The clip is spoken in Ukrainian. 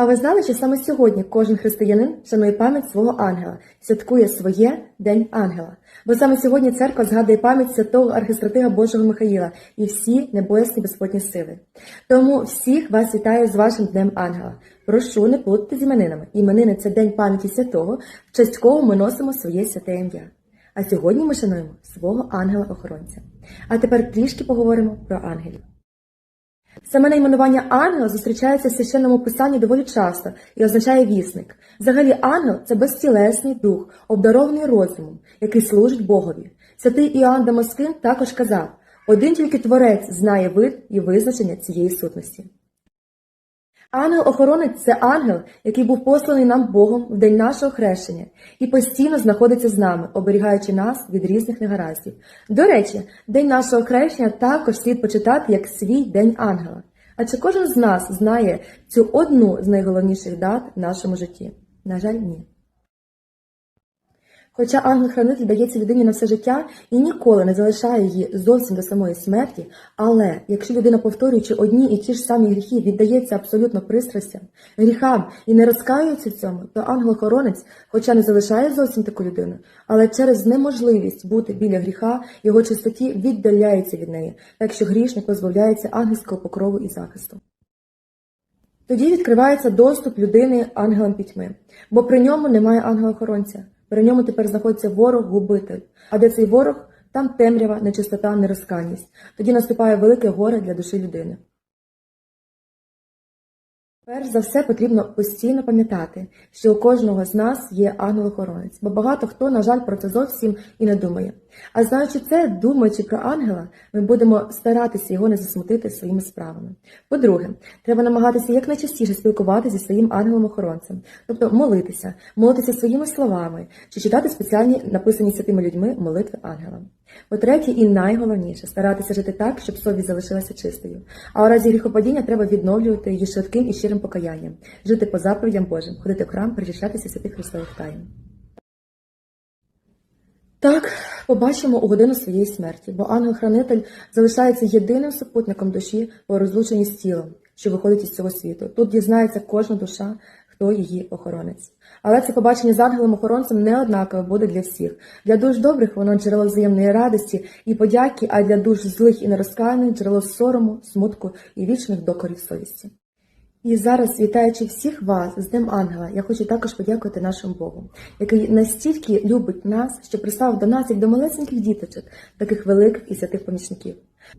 А ви знали, що саме сьогодні кожен християнин шанує пам'ять свого ангела, святкує своє День ангела. Бо саме сьогодні церква згадує пам'ять святого архистратига Божого Михаїла і всі небесні безпотні сили. Тому всіх вас вітаю з вашим Днем Ангела. Прошу не плутати з іменинами. Іменини це день пам'яті святого, в честь кого ми носимо своє святе ім'я. А сьогодні ми шануємо свого ангела-охоронця. А тепер трішки поговоримо про ангелів. Саме найменування ангел зустрічається в священному писанні доволі часто і означає вісник. Взагалі, ангел це безтілесний дух, обдарований розумом, який служить Богові. Святий Іоанн Дамаскин також казав: один тільки творець знає вид і визначення цієї сутності. Ангел-охоронець це ангел, який був посланий нам Богом в день нашого хрещення і постійно знаходиться з нами, оберігаючи нас від різних негараздів. До речі, день нашого хрещення також слід почитати як свій день ангела. А чи кожен з нас знає цю одну з найголовніших дат в нашому житті? На жаль, ні. Хоча ангел-хранитель дається людині на все життя і ніколи не залишає її зовсім до самої смерті, але якщо людина, повторюючи одні і ті ж самі гріхи, віддається абсолютно пристрастям, гріхам і не розкаюється в цьому, то ангел-охоронець, хоча не залишає зовсім таку людину, але через неможливість бути біля гріха, його чистоті віддаляється від неї, так що грішник позбавляється ангельського покрову і захисту. Тоді відкривається доступ людини ангелам пітьми, бо при ньому немає ангела-охоронця. При ньому тепер знаходиться ворог-губитель. А де цей ворог, там темрява, нечистота, нерозканість. Тоді наступає велике горе для душі людини. Перш за все потрібно постійно пам'ятати, що у кожного з нас є ангел-охоронець, бо багато хто, на жаль, про це зовсім і не думає. А знаючи це, думаючи про ангела, ми будемо старатися його не засмутити своїми справами. По-друге, треба намагатися якнайчастіше спілкуватися зі своїм ангелом-охоронцем, тобто молитися, молитися своїми словами чи читати спеціальні написані святими людьми молитви ангела. По-третє, і найголовніше старатися жити так, щоб совість залишилася чистою. А у разі гріхопадіння треба відновлювати її швидким і щирим покаянням, жити по заповідям Божим, ходити в храм, причащатися святих Христових таїн. Так, побачимо у годину своєї смерті, бо ангел-хранитель залишається єдиним супутником душі по розлученні з тілом, що виходить із цього світу. Тут дізнається кожна душа, хто її охоронець. Але це побачення з ангелом-охоронцем не однакове буде для всіх. Для душ добрих воно джерело взаємної радості і подяки, а для душ злих і нерозкаяних джерело сорому, смутку і вічних докорів совісті. І зараз, вітаючи всіх вас з Днем Ангела, я хочу також подякувати нашому Богу, який настільки любить нас, що прислав до нас як до малесеньких діточок, таких великих і святих помічників.